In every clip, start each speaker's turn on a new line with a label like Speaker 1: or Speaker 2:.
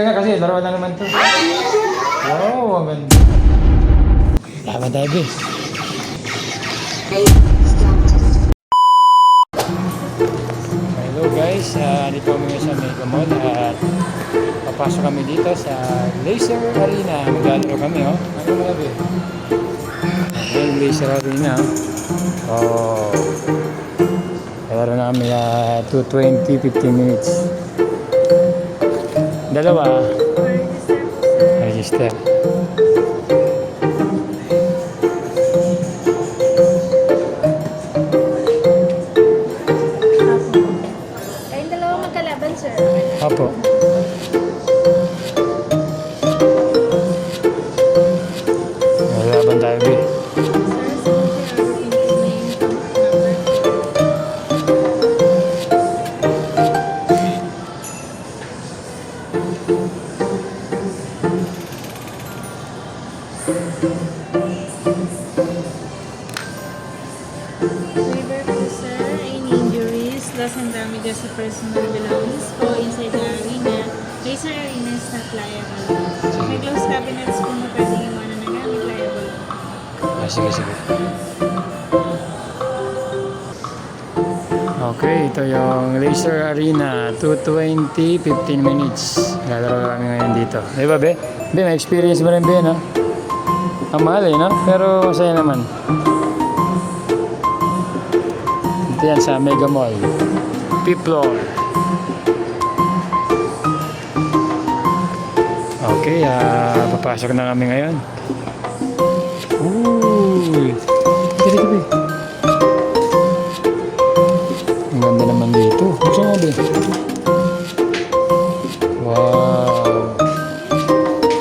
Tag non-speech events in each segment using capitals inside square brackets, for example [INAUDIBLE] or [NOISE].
Speaker 1: Kaya kasi, laro na naman to. Wow, ang ganda. Laban tayo, be. Hello guys, uh, dito kami sa Mega Mall at papasok kami dito sa Laser Arena. Maglalaro kami, oh. Ano mga be? Ayan, Laser Arena. Oh. Laro na kami uh, 220, 15 minutes. Dalawa. Register.
Speaker 2: Kayong dalawa magkalaban, sir.
Speaker 1: Apo. Malaban tayo, be.
Speaker 2: Cabinets po na pwedeng iwanan na gamit liable.
Speaker 1: Ah, sige, sige. Okay, ito yung Laser Arena. 220, 15 minutes. Lalaro kami ngayon dito. Di ba, Be? Be, may experience mo rin, Be, no? Ang mahal, eh, no? Pero masaya naman. Ito yan sa Mega Mall. P-floor. Okay, ah, papasok na kami ngayon. Uy! Dito, Be. Ang ganda naman dito. Buksan mo, Be. Wow!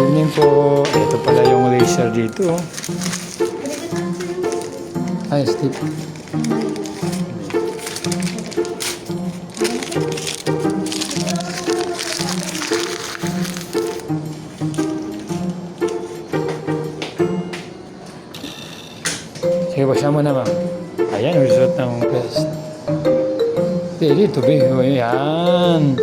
Speaker 1: Evening po. Ito pala yung laser dito. oh. Ay, Steve. Buksan mo na, ma'am. Ayan, result ng test. Be, dito, Be. O, yan.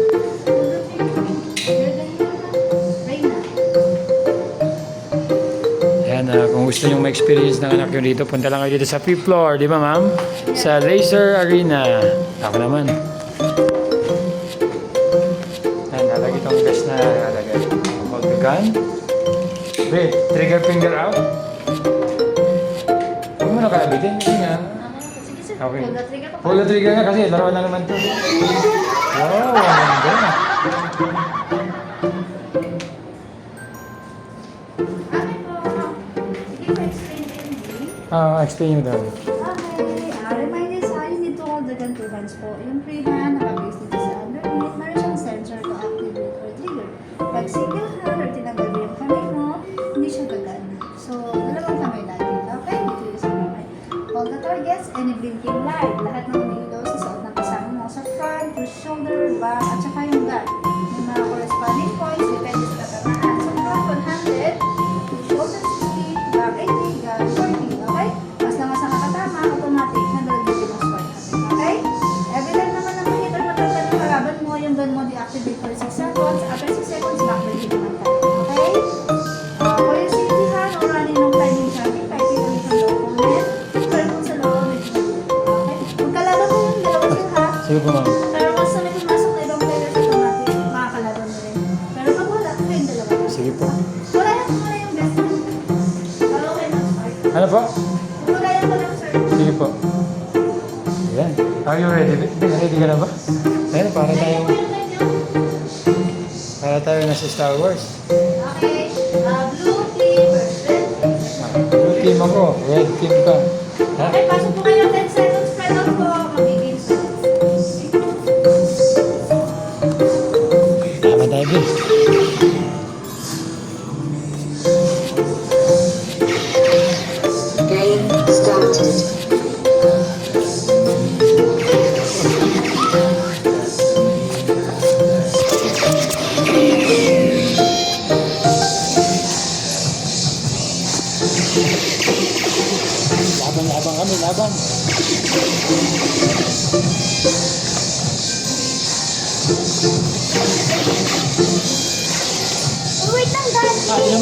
Speaker 1: Ayan, ah, kung gusto nyo ma-experience ng anak nyo dito, punta lang kayo dito sa fifth floor, di ba ma'am? Sa Laser Arena. Ako naman. Ayan, nalagay itong gas na nalagay. Hold the gun. Be, trigger finger out. Hindi nga.
Speaker 2: Sige, sir.
Speaker 1: Okay.
Speaker 2: Pull the trigger
Speaker 1: nga kasi laro na naman to. Wow, ang ganda.
Speaker 2: Sige po, explain.
Speaker 1: Ah, mo daw.
Speaker 3: Okay, uh, reminder sa you need to hold the hands po. Yung free hand, nakabase dito sa underneath, meron siyang sensor to activate or trigger. Pag single deactivate for 6 seconds. After 6 seconds, back will hit naman tayo. Okay? Uh, for your safety hand or running ng traffic, hindi kami sa loob ulit. Pero kung sa medyo Okay? Kung kalaban mo yung dalawa sila ha,
Speaker 1: Sige po ma'am.
Speaker 3: pero once na may pumasok na ibang players automatic, makakalaban mo rin. Pero pag wala, dalawa.
Speaker 1: Sige po.
Speaker 3: Wala yan, wala yung best man. Pero okay na, sorry.
Speaker 1: Ano po?
Speaker 3: Wala yan, wala sir.
Speaker 1: Sige po. Ayan. Are you ready? Ready ka na ba? Ayan, para tayo, para tayo na sa Star Wars.
Speaker 3: Okay, uh, blue team versus red team.
Speaker 1: Blue team ako, red team ka. Ha?
Speaker 3: Okay, pasok po kayo 10 seconds spread out po.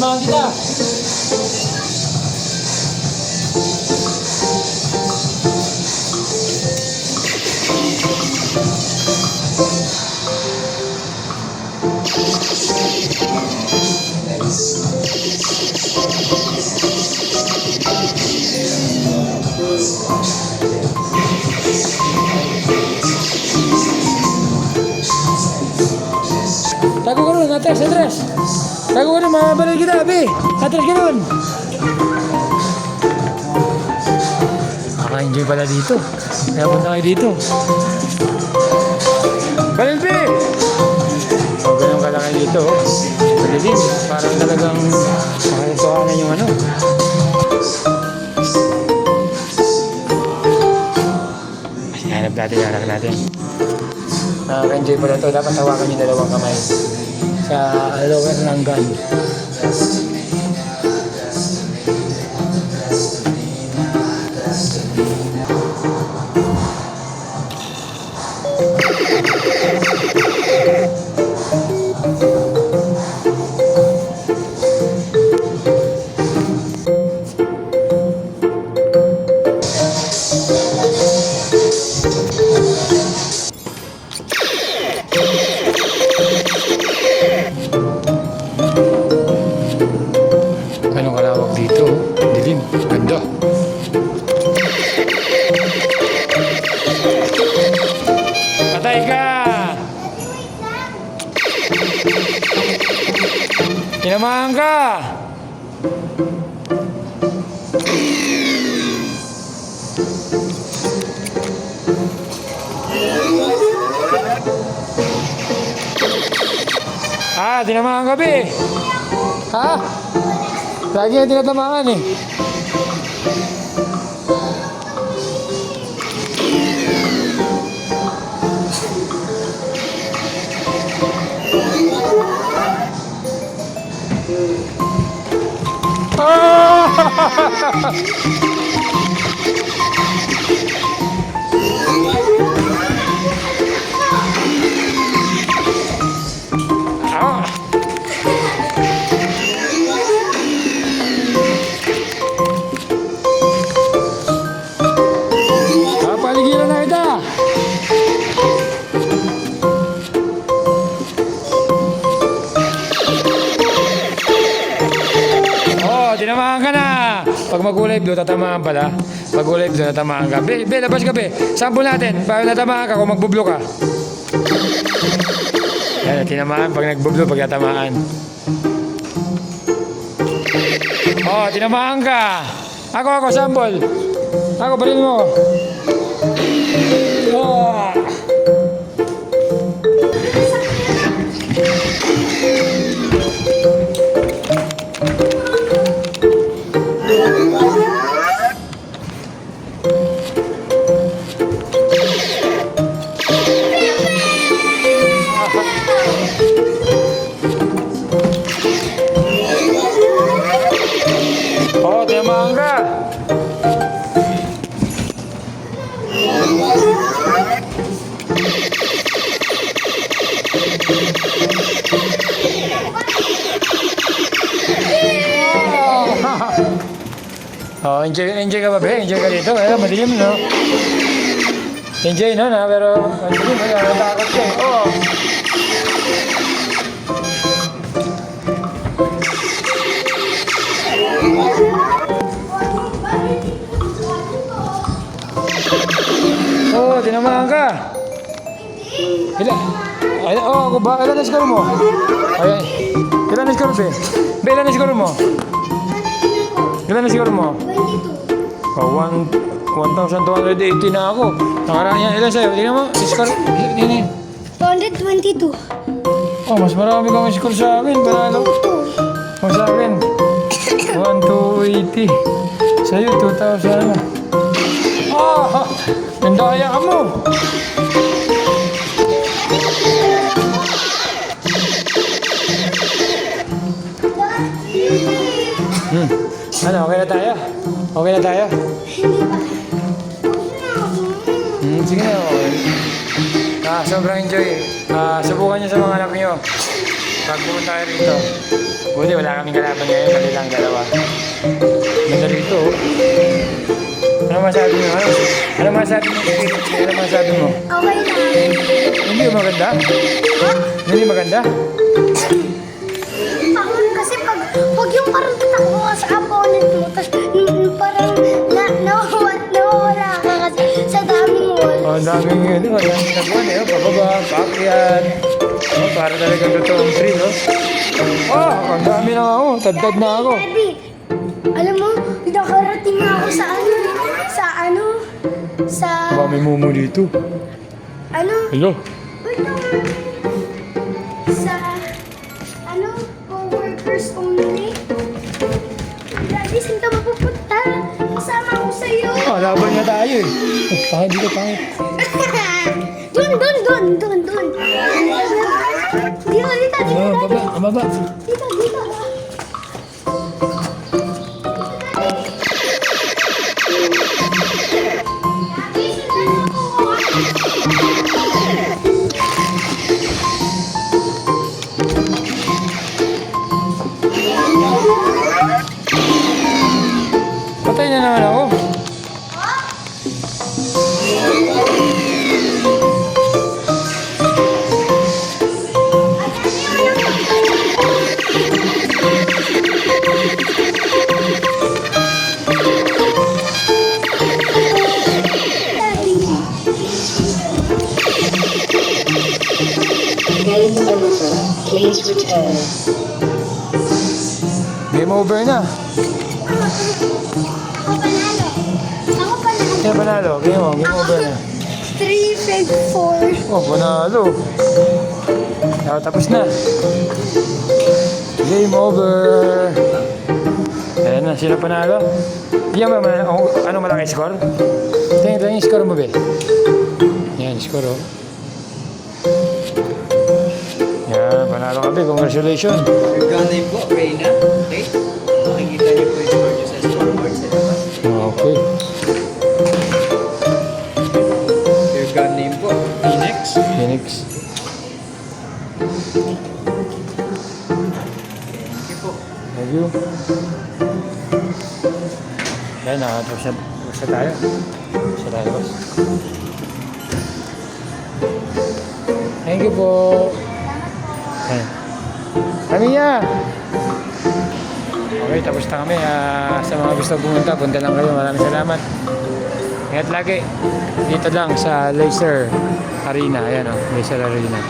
Speaker 1: Ah, tinamahan kita. Tago ka nun, atras, atras. Tago ka nun, mamabalay kita, abi. Atras ka nun. Nakaka-enjoy pala dito. Kaya punta kayo dito. Balilbi! O, ganun kalaki dito. oh. Madilim. Parang talagang makakatuwanan yung ano. Hanap natin, hanap natin. Nakaka-enjoy pala ito. Dapat hawakan yung dalawang kamay sa lower Anong kalawak dito? Dilim. Ganda. Patay ka! Tinamahan ka! Ah, tinamahan ka, be. Ha? Lagi yung tinatamaan eh. Ah! [LAUGHS] Pag magulay blue, tatamaan pala. Pag gulay blue, tatamaan ka. Be, be, labas ka, be. Sample natin. Pag natamaan ka, kung magbublo ka. Yan, tinamaan pag nagbublo, pag natamaan. Oh, tinamaan ka. Ako, ako, sample. Ako, balin mo. Oh, Oh, enjoy, enjoy ka ba, be? Enjoy ka dito? Eh, madilim, no? Enjoy, no? Na, pero madilim, kaya natakot ka eh. Oh. Oh, tinamaan ka. Ilan? Ay, oh, ako ba? Ilan na score mo? Ay, ilan na score, be? Be, ilan na score mo? Ilan na score mo? 22. Oh, one, 1,280 na ako. Nakaraan yan. Ilan sa'yo? Tingnan mo. Score. Ini.
Speaker 4: 222.
Speaker 1: Oh, mas marami kang score sa akin. Panalo. Oh, sa akin. 1,280. Sa'yo, 2,000 na. Ah! Nandaya ka mo. Hmm. Ano, okay na tayo? Okay na tayo? Hmm, sige na, okay. Ah, sobrang enjoy. Ah, subukan niyo sa mga anak niyo. pag pumunta kayo rito, buti wala kaming kalaban ngayon, kami lang dalawa. Ganda rito, oh. Ano masabi mo? Ano, ano masabi mo? Ano masabi mo?
Speaker 4: Okay lang.
Speaker 1: Hindi maganda? Hindi maganda? Ang daming yun. Oh, ang daming nagwan eh. oh. Pababa, paakyat. Oh, para talagang totoong thrill, oh. Oh, ang dami na ako. Tad-tad na ako.
Speaker 4: Daddy, alam mo, nakarating na ako sa ano, sa ano, sa,
Speaker 1: Ba, may mumu dito.
Speaker 4: ano,
Speaker 1: Hello?
Speaker 4: wait lang. sa, ano, co-workers only. Daddy, saan ka mapupunta? Kasama ko sa'yo.
Speaker 1: Oh, laban na tayo eh. Oh, pangit dito, pangit.
Speaker 4: Dun, dun, dun, dun, dun. Dito, dito, dito,
Speaker 1: Oh, baba, baba.
Speaker 4: Dito, dito.
Speaker 1: Sino panalo? Game over, game over na.
Speaker 4: 3, 5, 4.
Speaker 1: Oh, panalo. Ah, tapos na. Game over. Ayan na, sino panalo? Yan ba, man, oh, ano malaki score? Tingnan yung score mo, be. Yan, score, oh. Yan, panalo ka, be. Congratulations.
Speaker 5: Your gun
Speaker 1: nakatapos na, tapos na tayo. Sa tayo, boss. Thank you po. Ayan. Kamiya! Okay, tapos na kami. Ah, sa mga gusto pumunta, punta lang kayo. Maraming salamat. Ingat lagi. Dito lang sa Laser Arena. Ayan o, Laser Arena.